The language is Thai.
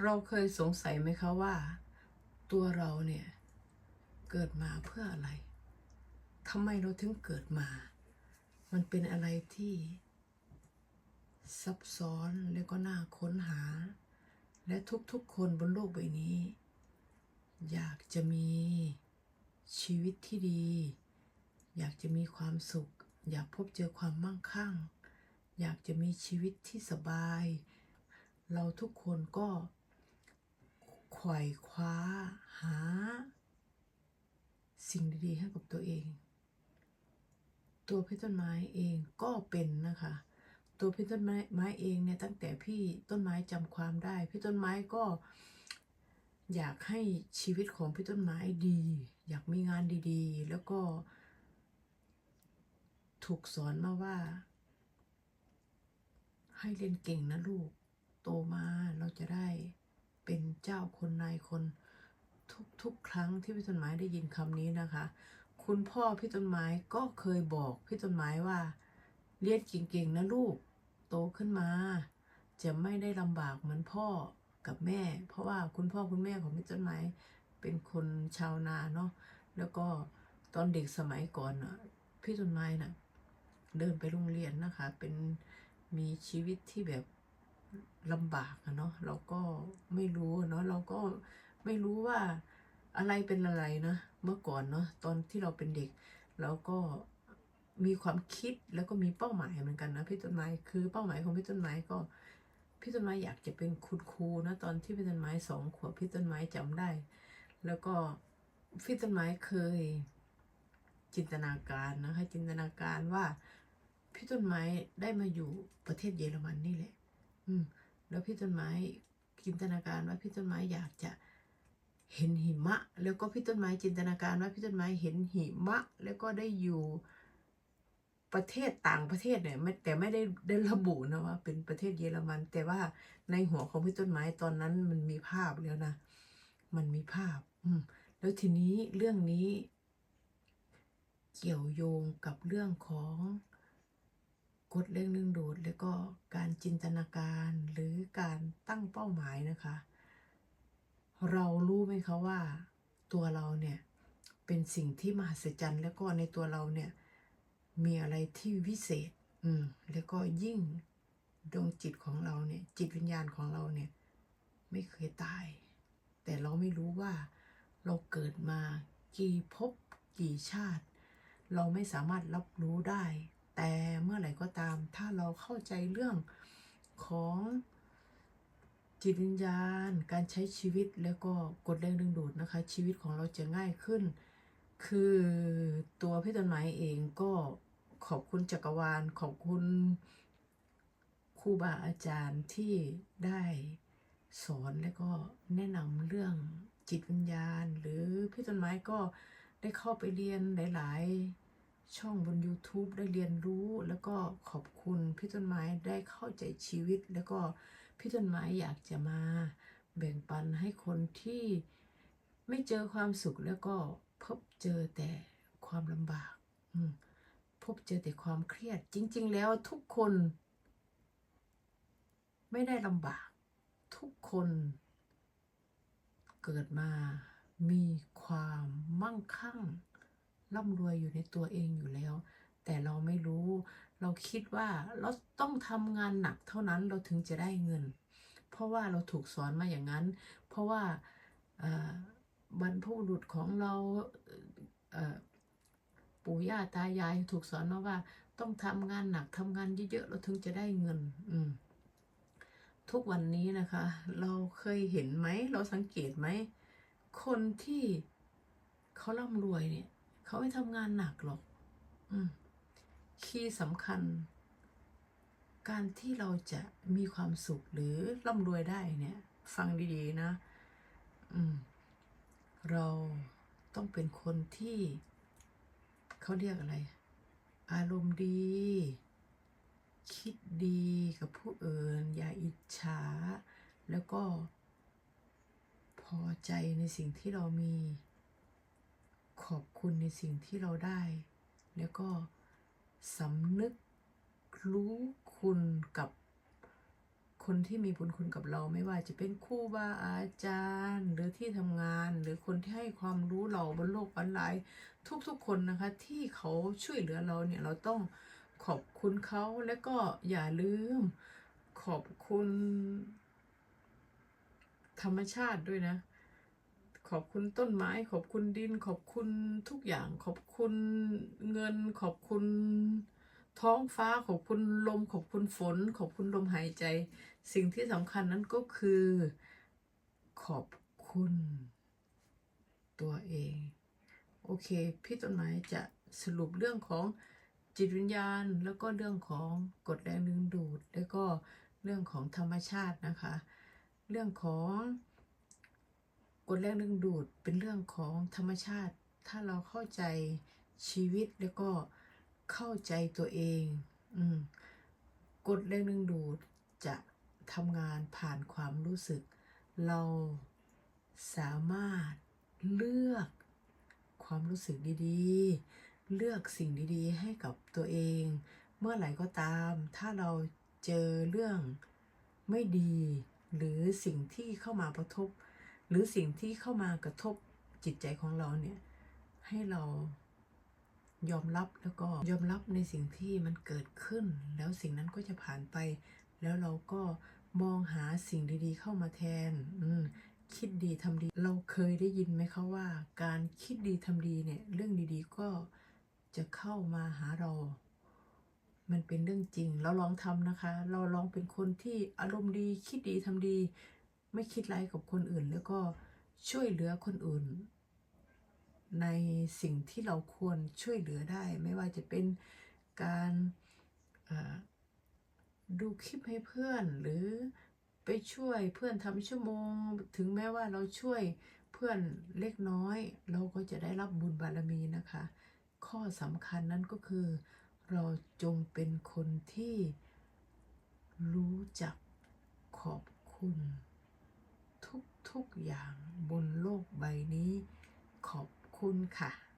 เราเคยสงสัยไหมคะว่า ตัวเราเนี่ย เกิดมาเพื่ออะไรทำไมเราถึงเกิดมา มันเป็นอะไรที่ซับซ้อนและก็น่าค้นหา และทุกๆคนบนโลกใบนี้ อยากจะมีชีวิตที่ดี อยากจะมีความสุข อยากพบเจอความมั่งคั่ง อยากจะมีชีวิตที่สบาย เราทุกคนก็ ไขว่คว้าหา สิ่งดีๆให้กับตัวเอง ตัวพี่ต้นไม้เองก็เป็นนะคะ ตัวพี่ต้นไม้ไม้เองเนี่ยตั้งแต่พี่ต้นไม้จำความได้ พี่ต้นไม้ก็อยากให้ชีวิตของพี่ต้นไม้ดี อยากมีงานดีๆ แล้วก็ ถูกสอนมาว่า ให้เรียนเก่งนะลูก โตมาเราจะได้ เป็นเจ้าคนนายคนทุกๆ ครั้งที่พี่ต้นไม้ได้ยินคำนี้นะคะ คุณพ่อพี่ต้นไม้ก็เคยบอกพี่ต้นไม้ว่า เรียนเก่งๆนะลูกโตขึ้นมา จะไม่ได้ลำบากเหมือนพ่อกับแม่ เพราะว่าคุณพ่อคุณแม่ของพี่ต้นไม้เป็นคนชาวนาเนาะแล้วก็ตอนเด็กสมัยก่อนน่ะพี่ต้นไม้น่ะเดินไปโรงเรียนนะคะ เป็นมีชีวิตที่แบบ ลำบากอะเนาะเราก็ไม่รู้เนาะเราก็ไม่รู้ว่าอะไรเป็นอะไรนะเมื่อก่อนเนาะตอนที่เราเป็นเด็กเราก็มีความคิดแล้วก็มีเป้าหมายเหมือนกันนะพี่ต้นไม้คือเป้าหมายของพี่ต้นไม้ก็พี่ต้นไม้อยากจะเป็นคุณครูนะตอนที่พี่ต้นไม้สองขวบพี่ต้นไม้จำได้ แล้วก็พี่ต้นไม้เคยจินตนาการนะคะจินตนาการว่าพี่ต้นไม้ได้มาอยู่ประเทศเยอรมันนี่แหละ อืม แล้วพี่ต้นไม้จินตนาการว่าพี่ต้นไม้อยากจะเห็นหิมะ แล้วก็พี่ต้นไม้จินตนาการว่าพี่ต้นไม้เห็นหิมะ แล้วก็ได้อยู่ประเทศต่างประเทศเนี่ยแต่ไม่ได้ได้ระบุนะว่าเป็นประเทศเยอรมัน แต่ว่าในหัวของพี่ต้นไม้ตอนนั้นมันมีภาพแล้วนะ มันมีภาพ อืม แล้วทีนี้เรื่องนี้ เกี่ยวโยงกับเรื่องของ กฎเรื่องดึงดูดแล้วก็การจินตนาการหรือการตั้งเป้าหมายนะคะ เรารู้ไหมคะว่าตัวเราเนี่ยเป็นสิ่งที่มหัศจรรย์ แล้วก็ในตัวเราเนี่ยมีอะไรที่วิเศษ อืมแล้วก็ยิ่งดวงจิตของเราเนี่ยจิตวิญญาณของเราเนี่ยไม่เคยตาย แต่เราไม่รู้ว่าเราเกิดมากี่ภพกี่ชาติ เราไม่สามารถรับรู้ได้ แต่เมื่อไหร่ก็ตาม ถ้าเราเข้าใจเรื่องของจิตวิญญาณ การใช้ชีวิตแล้วก็กฎแรงดึงดูดนะคะ ชีวิตของเราจะง่ายขึ้น คือตัวพี่ต้นไม้เองก็ขอบคุณจักรวาล ขอบคุณครูบาอาจารย์ที่ได้สอนและก็แนะนำเรื่องจิตวิญญาณ หรือพี่ต้นไม้ก็ได้เข้าไปเรียนหลาย ๆ ช่องบน YouTube ได้เรียนรู้ แล้วก็ขอบคุณพี่ต้นไม้ได้เข้าใจชีวิต แล้วก็พี่ต้นไม้อยากจะมาแบ่งปันให้คนที่ไม่เจอความสุขแล้วก็พบเจอแต่ความลำบากพบเจอแต่ความเครียด จริง ๆ แล้วทุกคน ไม่ได้ลำบาก ทุกคน เกิดมามีความมั่งคั่ง ร่ำรวยอยู่ในตัวเองอยู่แล้ว แต่เราไม่รู้ เราคิดว่าเราต้องทำงานหนักเท่านั้นเราถึงจะได้เงิน เพราะว่าเราถูกสอนมาอย่างนั้น เพราะว่าบรรพบุรุษของเราเปู่ย่าตายายถูกสอนมาว่า ต้องทำงานหนักทำงานเยอะๆเราถึงจะได้เงิน อืมทุกวันนี้นะคะ เราเคยเห็นไหม เราสังเกตไหม คนที่เขาร่ำรวยเนี่ย เขาไม่ทำงานหนักหรอกอคีย์สำคัญ การที่เราจะมีความสุขหรือร่ำรวยได้เนี่ย ฟังดีๆนะเราต้องเป็นคนที่ เขาเรียกอะไร อารมณ์ดี คิดดีกับผู้อื่น อย่าอิจฉา แล้วก็พอใจในสิ่งที่เรามี อบคุณในสิ่งที่เราได้ แล้วก็สำนึกรู้คุณกับคนที่มีบุญคุณกับเราไม่ว่าจะเป็นครูบาอาจารย์ หรือที่ทำงาน หรือคนที่ให้ความรู้เราบนโลกออนไลน์ทุกๆคนนะคะ ที่เขาช่วยเหลือเราเนี่ยเราต้องขอบคุณเขาและก็อย่าลืมขอบคุณธรรมชาติด้วยนะ ขอบคุณต้นไม้ ขอบคุณดิน ขอบคุณทุกอย่าง ขอบคุณเงิน ขอบคุณท้องฟ้า ขอบคุณลม ขอบคุณฝน ขอบคุณลมหายใจ สิ่งที่สำคัญนั้นก็คือ ขอบคุณตัวเอง โอเค พี่ต้นไม้จะสรุปเรื่องของจิตวิญญาณ แล้วก็เรื่องของกฎแรงดึงดูด แล้วก็เรื่องของธรรมชาตินะคะ เรื่องของ กฎแรงดึงดูดเป็นเรื่องของธรรมชาติ ถ้าเราเข้าใจชีวิตแล้วก็เข้าใจตัวเอง อืมกฎแรงดึงดูดจะทำงานผ่านความรู้สึก เราสามารถเลือกความรู้สึกดีๆ เลือกสิ่งดีๆ ให้กับตัวเอง เมื่อไหร่ก็ตาม ถ้าเราเจอเรื่องไม่ดี หรือสิ่งที่เข้ามากระทบ หรือสิ่งที่เข้ามากระทบจิตใจของเราเนี่ย ให้เรายอมรับแล้วก็ยอมรับในสิ่งที่มันเกิดขึ้น แล้วสิ่งนั้นก็จะผ่านไป แล้วเราก็มองหาสิ่งดีๆ เข้ามาแทน อืคิดดีทำดี เราเคยได้ยินไหมคะว่า การคิดดีทำดีเนี่ย เรื่องดีๆก็จะเข้ามาหาเรา มันเป็นเรื่องจริง เราลองทำนะคะ เราลองเป็นคนที่อารมณ์ดี คิดดีทำดี ไม่คิดร้ายกับคนอื่น แล้วก็ช่วยเหลือคนอื่น ในสิ่งที่เราควรช่วยเหลือได้ ไม่ว่าจะเป็นการดูคลิปให้เพื่อนหรือไปช่วยเพื่อนทำชั่วโมง ถึงแม้ว่าเราช่วยเพื่อนเล็กน้อย เราก็จะได้รับบุญบารมีนะคะ ข้อสำคัญนั้นก็คือ เราจงเป็นคนที่รู้จักขอบคุณ ทุกอย่างบนโลกใบนี้ ขอบคุณค่ะ